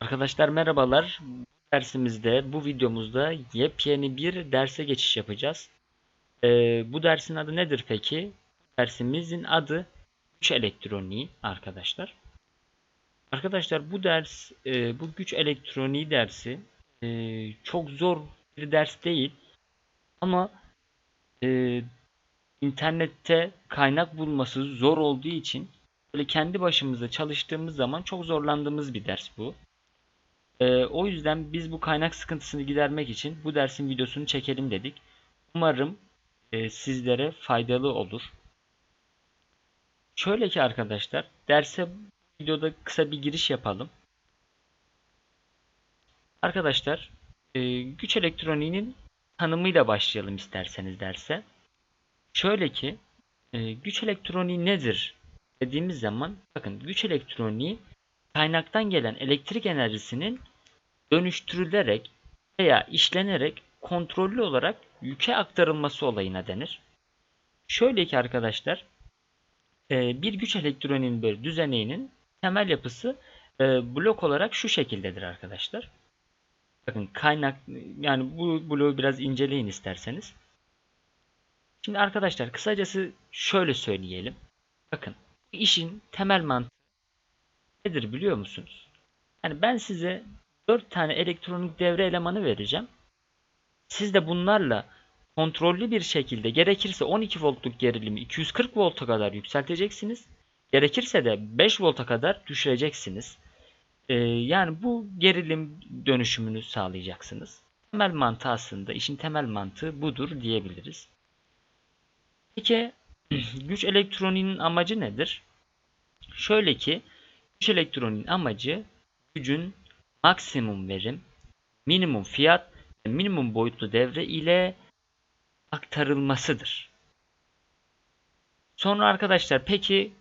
Arkadaşlar merhabalar. Bu dersimizde, bu videomuzda yepyeni bir derse geçiş yapacağız. Ee, bu dersin adı nedir peki? Dersimizin adı güç elektroniği arkadaşlar. Arkadaşlar bu ders, e, bu güç elektroniği dersi e, çok zor bir ders değil. Ama e, internette kaynak bulması zor olduğu için böyle kendi başımıza çalıştığımız zaman çok zorlandığımız bir ders bu. Ee, o yüzden biz bu kaynak sıkıntısını gidermek için bu dersin videosunu çekelim dedik. Umarım e, sizlere faydalı olur. Şöyle ki arkadaşlar, derse videoda kısa bir giriş yapalım. Arkadaşlar, e, güç elektroniğinin tanımıyla başlayalım isterseniz derse. Şöyle ki, e, güç elektroniği nedir dediğimiz zaman, bakın güç elektroniği kaynaktan gelen elektrik enerjisinin dönüştürülerek veya işlenerek kontrollü olarak yüke aktarılması olayına denir. Şöyle ki arkadaşlar e, bir güç elektroniğinin böyle düzeneğinin temel yapısı e, blok olarak şu şekildedir arkadaşlar. Bakın kaynak yani bu bloğu biraz inceleyin isterseniz. Şimdi arkadaşlar kısacası şöyle söyleyelim. Bakın işin temel mantığı nedir biliyor musunuz? Yani ben size 4 tane elektronik devre elemanı vereceğim. Siz de bunlarla kontrollü bir şekilde gerekirse 12 voltluk gerilimi 240 volta kadar yükselteceksiniz. Gerekirse de 5 volta kadar düşüreceksiniz. Ee, yani bu gerilim dönüşümünü sağlayacaksınız. Temel mantığı aslında işin temel mantığı budur diyebiliriz. Peki güç elektroniğinin amacı nedir? Şöyle ki güç elektroniğinin amacı gücün maksimum verim, minimum fiyat ve minimum boyutlu devre ile aktarılmasıdır. Sonra arkadaşlar peki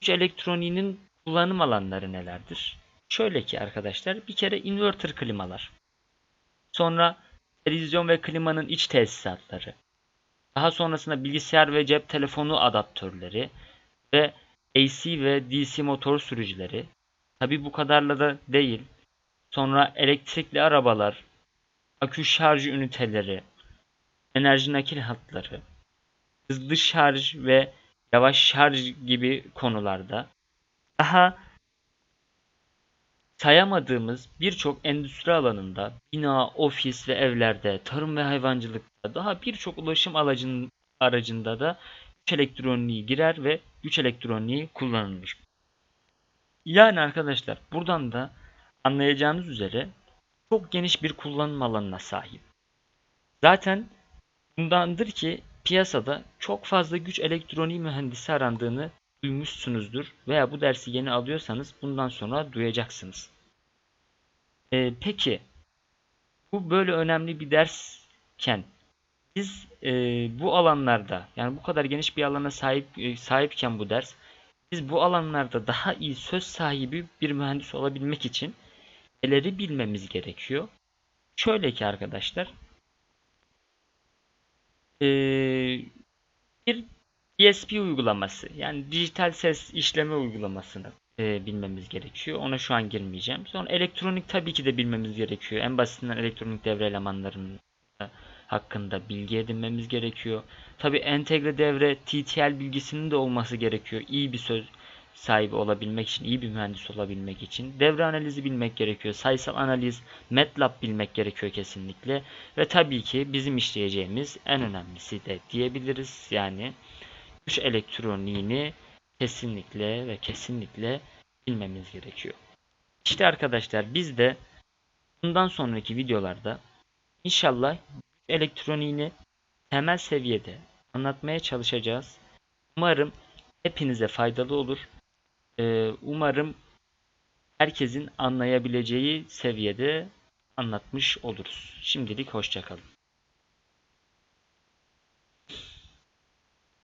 güç elektroniğinin kullanım alanları nelerdir? Şöyle ki arkadaşlar bir kere inverter klimalar. Sonra televizyon ve klimanın iç tesisatları. Daha sonrasında bilgisayar ve cep telefonu adaptörleri ve AC ve DC motor sürücüleri. Tabi bu kadarla da değil. Sonra elektrikli arabalar, akü şarj üniteleri, enerji nakil hatları, hızlı şarj ve yavaş şarj gibi konularda daha sayamadığımız birçok endüstri alanında, bina, ofis ve evlerde, tarım ve hayvancılıkta, daha birçok ulaşım aracın, aracında da güç elektroniği girer ve güç elektroniği kullanılmış. Yani arkadaşlar buradan da anlayacağınız üzere çok geniş bir kullanım alanına sahip. Zaten bundandır ki piyasada çok fazla güç elektroniği mühendisi arandığını duymuşsunuzdur veya bu dersi yeni alıyorsanız bundan sonra duyacaksınız. Ee, peki bu böyle önemli bir dersken biz e, bu alanlarda yani bu kadar geniş bir alana sahip e, sahipken bu ders biz bu alanlarda daha iyi söz sahibi bir mühendis olabilmek için neleri bilmemiz gerekiyor? Şöyle ki arkadaşlar ee, bir DSP uygulaması yani dijital ses işleme uygulamasını e, bilmemiz gerekiyor. Ona şu an girmeyeceğim. Sonra elektronik tabii ki de bilmemiz gerekiyor. En basitinden elektronik devre elemanlarının hakkında bilgi edinmemiz gerekiyor. Tabii entegre devre TTL bilgisinin de olması gerekiyor. İyi bir söz sahibi olabilmek için, iyi bir mühendis olabilmek için devre analizi bilmek gerekiyor. Sayısal analiz, MATLAB bilmek gerekiyor kesinlikle. Ve tabii ki bizim işleyeceğimiz en önemlisi de diyebiliriz. Yani güç elektroniğini kesinlikle ve kesinlikle bilmemiz gerekiyor. İşte arkadaşlar biz de bundan sonraki videolarda inşallah elektroniğini temel seviyede anlatmaya çalışacağız. Umarım hepinize faydalı olur. Ee, umarım herkesin anlayabileceği seviyede anlatmış oluruz. Şimdilik hoşçakalın.